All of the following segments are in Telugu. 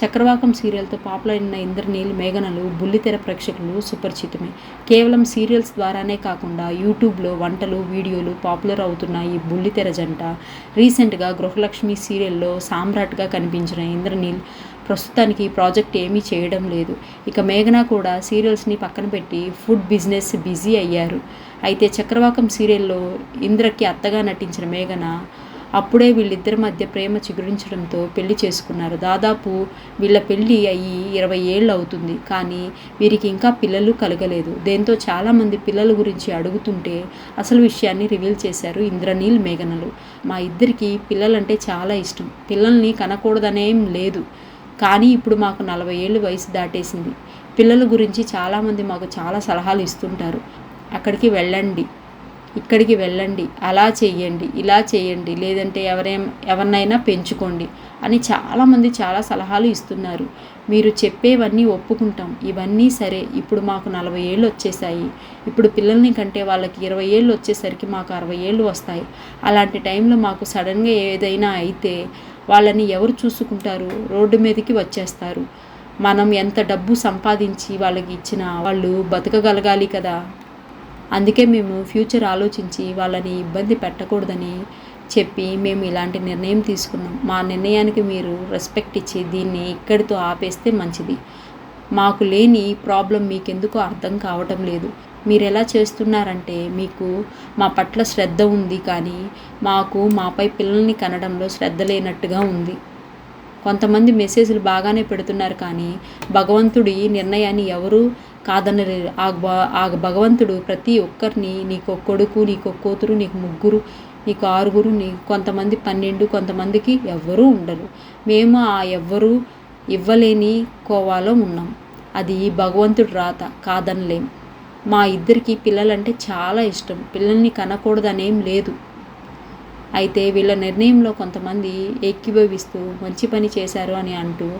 చక్రవాకం సీరియల్తో పాపులర్ అయిన ఇంద్రనీల్ మేఘనలు బుల్లితెర ప్రేక్షకులు సుపరిచితమే. కేవలం సీరియల్స్ ద్వారానే కాకుండా యూట్యూబ్లో వంటలు వీడియోలు పాపులర్ అవుతున్న ఈ బుల్లితెర జంట రీసెంట్గా గృహలక్ష్మి సీరియల్లో సామ్రాట్గా కనిపించిన ఇంద్రనీల్ ప్రస్తుతానికి ప్రాజెక్ట్ ఏమీ చేయడం లేదు. ఇక మేఘన కూడా సీరియల్స్ని పక్కన పెట్టి ఫుడ్ బిజినెస్ బిజీ అయ్యారు. అయితే చక్రవాకం సీరియల్లో ఇంద్రకి అత్తగా నటించిన మేఘన అప్పుడే వీళ్ళిద్దరి మధ్య ప్రేమ చిగురించడంతో పెళ్ళి చేసుకున్నారు. దాదాపు వీళ్ళ పెళ్ళి అయ్యి ఇరవై ఏళ్ళు అవుతుంది. కానీ వీరికి ఇంకా పిల్లలు కలగలేదు. దీంతో చాలామంది పిల్లల గురించి అడుగుతుంటే అసలు విషయాన్ని రివీల్ చేశారు ఇంద్రనీల్ మేఘనలు. మా ఇద్దరికి పిల్లలంటే చాలా ఇష్టం. పిల్లల్ని కనకూడదనేం లేదు. కానీ ఇప్పుడు మాకు నలభై ఏళ్ళు వయసు దాటేసింది. పిల్లల గురించి చాలామంది మాకు చాలా సలహాలు ఇస్తుంటారు. అక్కడికి వెళ్ళండి. ఇక్కడికి వెళ్ళండి అలా చెయ్యండి ఇలా చేయండి లేదంటే ఎవరేం ఎవరినైనా పెంచుకోండి అని చాలామంది చాలా సలహాలు ఇస్తున్నారు. మీరు చెప్పేవన్నీ ఒప్పుకుంటాం ఇవన్నీ సరే ఇప్పుడు మాకు నలభై ఏళ్ళు వచ్చేసాయి. ఇప్పుడు పిల్లల్ని కంటే వాళ్ళకి ఇరవై ఏళ్ళు వచ్చేసరికి మాకు అరవై ఏళ్ళు వస్తాయి. అలాంటి టైంలో మాకు సడన్గా ఏదైనా అయితే వాళ్ళని ఎవరు చూసుకుంటారు? రోడ్డు మీదకి వచ్చేస్తారు. మనం ఎంత డబ్బు సంపాదించి వాళ్ళకి ఇచ్చినా వాళ్ళు బతకగలగాలి కదా? అందుకే మేము ఫ్యూచర్ ఆలోచించి వాళ్ళని ఇబ్బంది పెట్టకూడదని చెప్పి మేము ఇలాంటి నిర్ణయం తీసుకున్నాం. మా నిర్ణయానికి మీరు రెస్పెక్ట్ ఇచ్చి దీన్ని ఇక్కడితో ఆపేస్తే మంచిది. మాకు లేని ప్రాబ్లం మీకెందుకు అర్థం కావటం లేదు. మీరు ఎలా చేస్తున్నారంటే మీకు మా పట్ల శ్రద్ధ ఉంది కానీ మాకు మాపై పిల్లల్ని కనడంలో శ్రద్ధ లేనట్టుగా ఉంది. కొంతమంది మెసేజ్లు బాగానే పెడుతున్నారు కానీ భగవంతుడి నిర్ణయాన్ని ఎవరూ కాదనలేరు ఆ భ- ఆ భగవంతుడు ప్రతి ఒక్కరిని నీకు ఒక కొడుకు నీకు ఒక కూతురు నీకు ముగ్గురు నీకు ఆరుగురు నీ కొంతమంది పన్నెండు కొంతమందికి ఎవ్వరూ ఉండరు. మేము ఆ ఎవ్వరూ ఇవ్వలేని కోవాలో ఉన్నాం. అది భగవంతుడు రాత కాదనలేం. మా ఇద్దరికి పిల్లలంటే చాలా ఇష్టం. పిల్లల్ని కనకూడదనేం లేదు. అయితే వీళ్ళ నిర్ణయంలో కొంతమంది ఏకీభవిస్తూ మంచి పని చేశారు అని అంటూ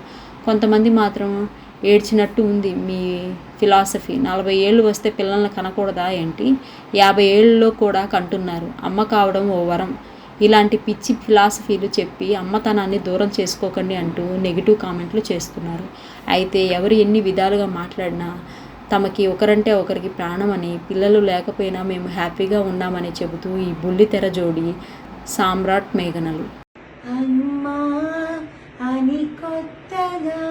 కొంతమంది మాత్రం ఏడ్చినట్టు ఉంది మీ ఫిలాసఫీ. నలభై ఏళ్ళు వస్తే పిల్లల్ని కనకూడదా ఏంటి? యాభై ఏళ్ళలో కూడా కంటున్నారు. అమ్మ కావడం ఓ వరం. ఇలాంటి పిచ్చి ఫిలాసఫీలు చెప్పి అమ్మతనాన్ని దూరం చేసుకోకండి అంటూ నెగిటివ్ కామెంట్లు చేస్తున్నారు. అయితే ఎవరు ఎన్ని విధాలుగా మాట్లాడినా తమకి ఒకరంటే ఒకరికి ప్రాణం అని పిల్లలు లేకపోయినా మేము హ్యాపీగా ఉన్నామని చెబుతూ ఈ బుల్లితెర జోడి సామ్రాట్ మేఘనలు. అమ్మా అని కొత్తగా